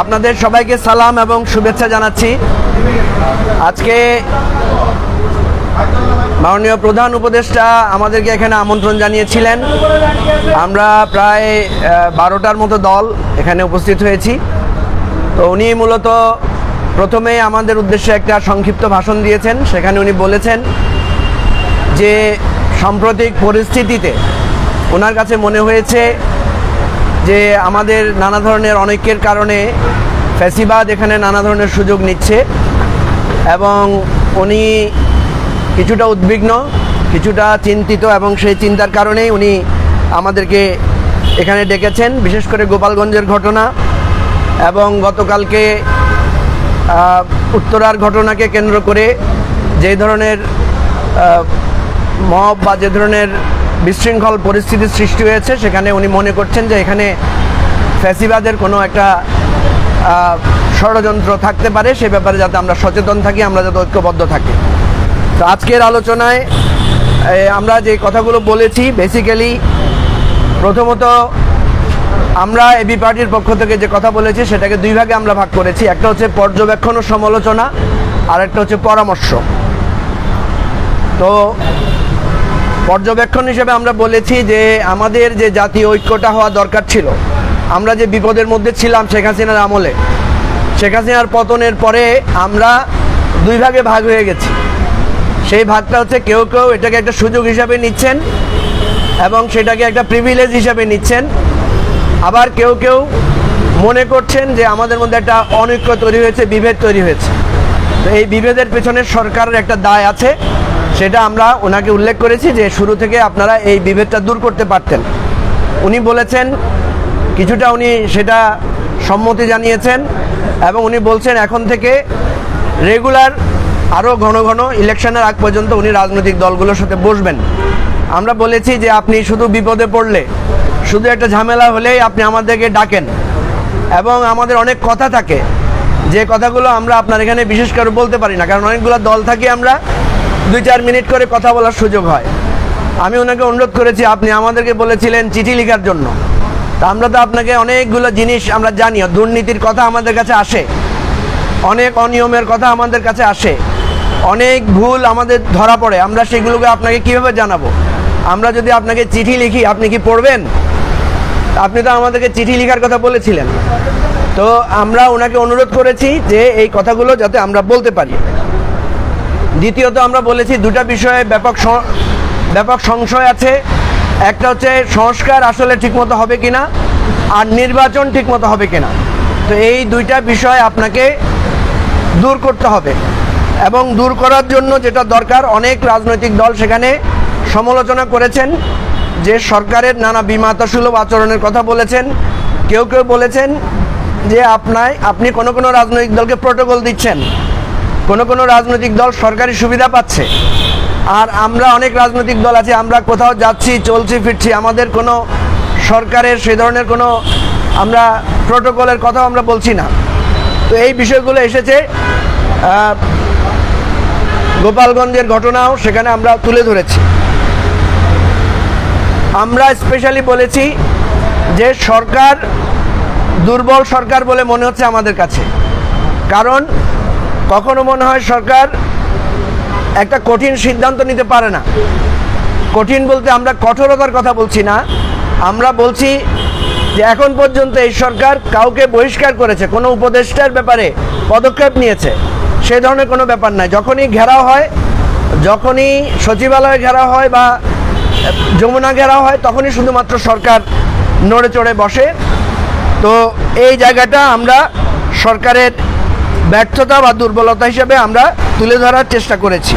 আপনাদের সবাইকে সালাম এবং শুভেচ্ছা জানাচ্ছি। আজকে মাননীয় প্রধান উপদেষ্টা আমাদেরকে এখানে আমন্ত্রণ জানিয়েছিলেন। আমরা প্রায় বারোটার মতো দল এখানে উপস্থিত হয়েছি। তো উনি মূলত প্রথমে আমাদের উদ্দেশ্যে একটা সংক্ষিপ্ত ভাষণ দিয়েছেন। সেখানে উনি বলেছেন যে সাম্প্রতিক পরিস্থিতিতে ওনার কাছে মনে হয়েছে যে আমাদের নানা ধরনের অনেকের কারণে ফ্যাসিবাদ এখানে নানা ধরনের সুযোগ নিচ্ছে এবং উনি কিছুটা উদ্বিগ্ন, কিছুটা চিন্তিত এবং সেই চিন্তার কারণেই উনি আমাদেরকে এখানে ডেকেছেন, বিশেষ করে গোপালগঞ্জের ঘটনা এবং গতকালকে উত্তরার ঘটনাকে কেন্দ্র করে যে ধরনের মব বা যে ধরনের বিশৃঙ্খল পরিস্থিতির সৃষ্টি হয়েছে। সেখানে উনি মনে করছেন যে এখানে ফ্যাসিবাদের কোনো একটা ষড়যন্ত্র থাকতে পারে। সে ব্যাপারে যাতে আমরা সচেতন থাকি, আমরা যাতে ঐক্যবদ্ধ থাকি। তো আজকের আলোচনায় আমরা যে কথাগুলো বলেছি বেসিক্যালি প্রথমত আমরা এবি পার্টির পক্ষ থেকে যে কথা বলেছি, সেটাকে দুই ভাগে আমরা ভাগ করেছি। একটা হচ্ছে পর্যবেক্ষণ ও সমালোচনা আর একটা হচ্ছে পরামর্শ। তো পর্যবেক্ষণ হিসেবে আমরা বলেছি যে আমাদের যে জাতীয় ঐক্যটা হওয়া দরকার ছিল, আমরা যে বিপদের মধ্যে ছিলাম শেখ হাসিনার আমলে, শেখ হাসিনার পতনের পরে আমরা দুই ভাগে ভাগ হয়ে গেছি। সেই ভাগটা হচ্ছে কেউ কেউ এটাকে একটা সুযোগ হিসাবে নিচ্ছেন এবং সেটাকে একটা প্রিভিলেজ হিসাবে নিচ্ছেন। আবার কেউ কেউ মনে করছেন যে আমাদের মধ্যে একটা অনৈক্য তৈরি হয়েছে, বিভেদ তৈরি হয়েছে। তো এই বিভেদের পেছনে সরকারের একটা দায় আছে। সেটা আমরা ওনাকে উল্লেখ করেছি যে শুরু থেকে আপনারা এই বিভেদটা দূর করতে পারতেন। উনি বলেছেন, কিছুটা উনি সেটা সম্মতি জানিয়েছেন এবং উনি বলছেন, এখন থেকে রেগুলার আরও ঘন ঘন ইলেকশনের আগ পর্যন্ত উনি রাজনৈতিক দলগুলোর সাথে বসবেন। আমরা বলেছি যে আপনি শুধু বিপদে পড়লে, শুধু একটা ঝামেলা হলেই আপনি আমাদেরকে ডাকেন এবং আমাদের অনেক কথা থাকে। যে কথাগুলো আমরা আপনার এখানে বিশেষ করে বলতে পারি না, কারণ অনেকগুলো দল থাকি আমরা দুই চার মিনিট করে কথা বলার সুযোগ হয়। আমি ওনাকে অনুরোধ করেছি, আপনি আমাদেরকে বলেছিলেন চিঠি লেখার জন্য। তা আমরা তো আপনাকে অনেকগুলো জিনিস আমরা জানি দুর্নীতির কথা আমাদের কাছে আসে। অনেক অনিয়মের কথা আমাদের কাছে আসে। অনেক ভুল আমাদের ধরা পড়ে। আমরা সেগুলোকে আপনাকে কীভাবে জানাব? আমরা যদি আপনাকে চিঠি লিখি, আপনি কি পড়বেন? আপনি তো আমাদেরকে চিঠি লেখার কথা বলেছিলেন। তো আমরা ওনাকে অনুরোধ করেছি যে এই কথাগুলো যাতে আমরা বলতে পারি। দ্বিতীয়ত আমরা বলেছি দুটা বিষয়ে ব্যাপক ব্যাপক সংশয় আছে। একটা হচ্ছে সংস্কার আসলে ঠিকমতো হবে কিনা, আর নির্বাচন ঠিকমতো হবে কিনা। তো এই দুইটা বিষয় আপনাকে দূর করতে হবে এবং দূর করার জন্য যেটা দরকার, অনেক রাজনৈতিক দল সেখানে সমালোচনা করেছেন যে সরকারের নানা বিমাতাসুলভ আচরণের কথা বলেছেন। কেউ কেউ বলেছেন যে আপনায় আপনি কোনো কোনো রাজনৈতিক দলকে প্রোটোকল দিচ্ছেন। কোনো কোনো রাজনৈতিক দল সরকারি সুবিধা পাচ্ছে? আর আমরা অনেক রাজনৈতিক দল আছে, আমরা কোথাও যাচ্ছি, চলছি, ফিরছি, আমাদের কোনো সরকারের, সে ধরনের কোনো আমরা প্রোটোকলের কথাও আমরা বলছি না। তো এই বিষয়গুলো এসেছে গোপালগঞ্জের ঘটনাও সেখানে আমরা তুলে ধরেছি। আমরা স্পেশালি বলেছি যে সরকার দুর্বল সরকার বলে মনে হচ্ছে আমাদের কাছে। কারণ কখনো মনে হয় সরকার একটা কঠিন সিদ্ধান্ত নিতে পারে না? কঠিন বলতে আমরা কঠোরতার কথা বলছি না। আমরা বলছি যে এখন পর্যন্ত এই সরকার কাউকে বহিষ্কার করেছে, কোনো উপদেষ্টার ব্যাপারে পদক্ষেপ নিয়েছে। সেই ধরনের কোনো ব্যাপার নাই। যখনই ঘেরাও হয়, যখনই সচিবালয় ঘেরাও হয় বা যমুনা ঘেরাও হয়, তখনই শুধুমাত্র সরকার নড়ে চড়ে বসে। তো এই জায়গাটা আমরা সরকারের ব্যর্থতা বা দুর্বলতা হিসেবে আমরা তুলে ধরার চেষ্টা করেছি।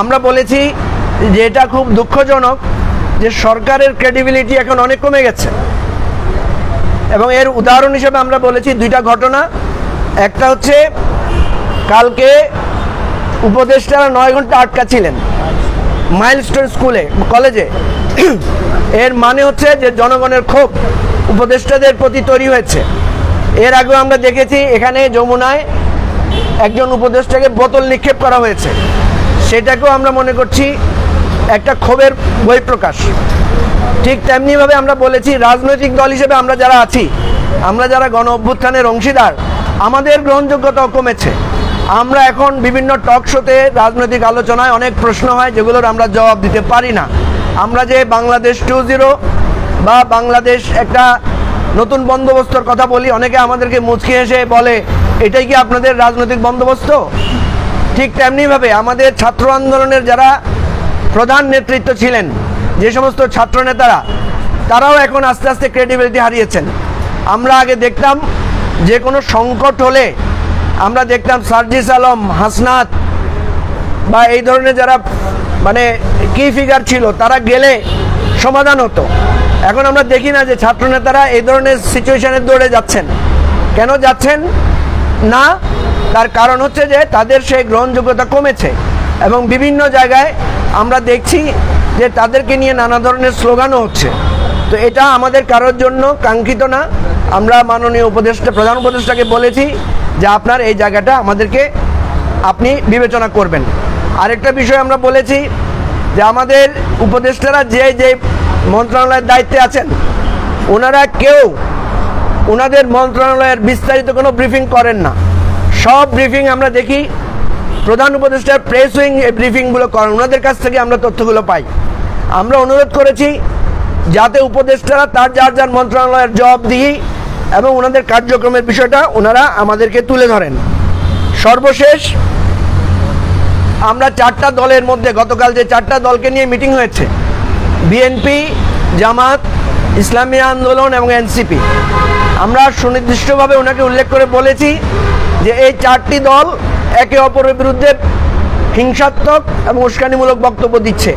আমরা বলেছি যে এটা খুব দুঃখজনক যে সরকারের ক্রেডিবিলিটি এখন অনেক কমে গেছে। এবং এর উদাহরণ হিসেবে আমরা বলেছি দুইটা ঘটনা। একটা হচ্ছে কালকে উপদেষ্টারা নয় ঘণ্টা আটকা ছিলেন মাইলস্টোন স্কুলে, কলেজে। এর মানে হচ্ছে যে জনগণের ক্ষোভ উপদেষ্টাদের প্রতি তৈরি হয়েছে। এর আগেও আমরা দেখেছি এখানে যমুনায় একজন উপদেষ্টাকে বোতল নিক্ষেপ করা হয়েছে। সেটাকেও আমরা মনে করছি একটা ক্ষোভের বহিঃপ্রকাশ। ঠিক তেমনিভাবে আমরা বলেছি, রাজনৈতিক দল হিসেবে আমরা যারা আছি, আমরা যারা গণ অভ্যুত্থানের অংশীদার, আমাদের গ্রহণযোগ্যতাও কমেছে। আমরা এখন বিভিন্ন টক শোতে রাজনৈতিক আলোচনায় অনেক প্রশ্ন হয়, যেগুলোর আমরা জবাব দিতে পারি না। আমরা যে বাংলাদেশ টু জিরো বা বাংলাদেশ একটা নতুন বন্দোবস্তর কথা বলি, অনেকে আমাদেরকে মুচকি এসে বলে এটাই কি আপনাদের রাজনৈতিক বন্দোবস্ত? ঠিক তেমনিভাবে আমাদের ছাত্র আন্দোলনের যারা প্রধান নেতৃত্ব ছিলেন, যে সমস্ত ছাত্র নেতারা, তারাও এখন আস্তে আস্তে ক্রেডিবিলিটি হারিয়েছেন। আমরা আগে দেখতাম যে কোনো সংকট হলে আমরা দেখতাম সার্জিস আলম, হাসনাত বা এই ধরনের যারা মানে কি ফিগার ছিল, তারা গেলে সমাধান হতো। এখন আমরা দেখি না যে ছাত্র নেতারা এই ধরনের সিচুয়েশনে দৌড়ে যাচ্ছেন। কেন যাচ্ছেন? না, তার কারণ হচ্ছে যে তাদের সেই গ্রহণযোগ্যতা কমেছে। এবং বিভিন্ন জায়গায় আমরা দেখছি যে তাদেরকে নিয়ে নানা ধরনের স্লোগানও হচ্ছে। তো এটা আমাদের কারোর জন্য কাঙ্ক্ষিত না। আমরা মাননীয় উপদেষ্টা, প্রধান উপদেষ্টাকে বলেছি যে আপনার এই জায়গাটা আমাদেরকে আপনি বিবেচনা করবেন। আরেকটা বিষয় আমরা বলেছি যে আমাদের উপদেষ্টারা যে যে মন্ত্রণালয়ের দায়িত্বে আছেন, ওনারা কেউ ওনাদের মন্ত্রণালয়ের বিস্তারিত কোনো ব্রিফিং করেন না। সব ব্রিফিং আমরা দেখি, প্রধান উপদেষ্টার প্রেস উইং এই ব্রিফিংগুলো করেন, ওনাদের কাছ থেকে আমরা তথ্যগুলো পাই। আমরা অনুরোধ করেছি যাতে উপদেষ্টারা তার যার যার মন্ত্রণালয়ের জবাব দিই এবং ওনাদের কার্যক্রমের বিষয়টা ওনারা আমাদেরকে তুলে ধরেন। সর্বশেষ, আমরা চারটা দলের মধ্যে, গতকাল যে চারটা দলকে নিয়ে মিটিং হয়েছে, বিএনপি, জামাত, ইসলামী আন্দোলন এবং এনসিপি। আমরা সুনির্দিষ্টভাবে ওনাকে উল্লেখ করে বলেছি যে এই চারটি দল একে অপরের বিরুদ্ধে হিংসাত্মক এবং উস্কানিমূলক বক্তব্য দিচ্ছে।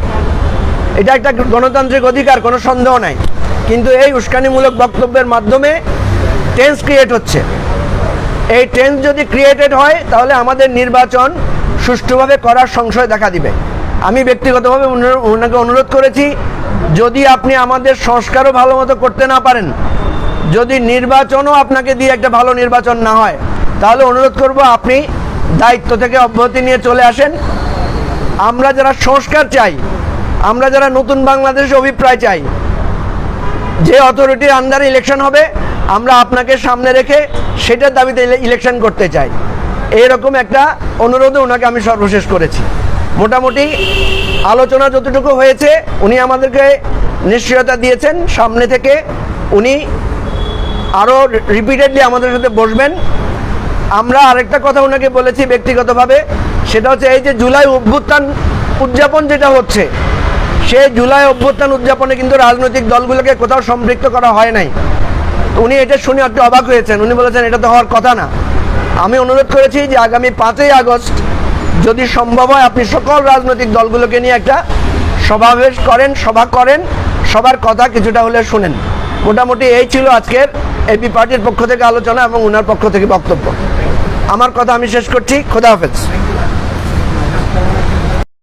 এটা একটা গণতান্ত্রিক অধিকার, কোনো সন্দেহ নাই। কিন্তু এই উস্কানিমূলক বক্তব্যের মাধ্যমে টেন্স ক্রিয়েট হচ্ছে। এই ট্রেন্ড যদি ক্রিয়েটেড হয়, তাহলে আমাদের নির্বাচন সুষ্ঠুভাবে করার সংশয় দেখা দিবে। আমি ব্যক্তিগতভাবে ওনাকে অনুরোধ করেছি, যদি আপনি আমাদের সংস্কারও ভালো মতো করতে না পারেন যদি নির্বাচনও আপনাকে দিয়ে একটা ভালো নির্বাচন না হয়, তাহলে অনুরোধ করব আপনি দায়িত্ব থেকে অব্যাহতি নিয়ে চলে আসেন। আমরা যারা সংস্কার চাই, আমরা যারা নতুন বাংলাদেশ অভিপ্রায় চাই, যে অথরিটির আন্ডারে ইলেকশন হবে, আমরা আপনাকে সামনে রেখে সেটার দাবিতে ইলেকশন করতে চাই। এরকম একটা অনুরোধে ওনাকে আমি সর্বশেষ করেছি। মোটামুটি আলোচনা যতটুকু হয়েছে, উনি আমাদেরকে নিশ্চয়তা দিয়েছেন। সামনে থেকে উনি আরও রিপিটেডলি আমাদের সাথে বসবেন। আমরা আরেকটা কথা ওনাকে বলেছি ব্যক্তিগতভাবে, সেটা হচ্ছে এই যে জুলাই অভ্যুত্থান উদযাপন যেটা হচ্ছে সে জুলাই অভ্যুত্থান উদযাপনে কিন্তু রাজনৈতিক দলগুলোকে কোথাও সম্পৃক্ত করা হয় নাই। উনি এটা শুনে একটু অবাক হয়েছেন। উনি বলেছেন, এটা তো হওয়ার কথা না। আমি অনুরোধ করেছি যে আগামী পাঁচই আগস্ট যদি সম্ভব হয়, আপনি সকল রাজনৈতিক দলগুলোকে নিয়ে একটা সমাবেশ করেন, সভা করেন, সবার কথা কিছুটা হলে শুনেন। মোটামুটি এই ছিল আজকের এপি পার্টির পক্ষ থেকে আলোচনা এবং ওনার পক্ষ থেকে বক্তব্য। আমার কথা আমি শেষ করছি। খোদা হাফেজ।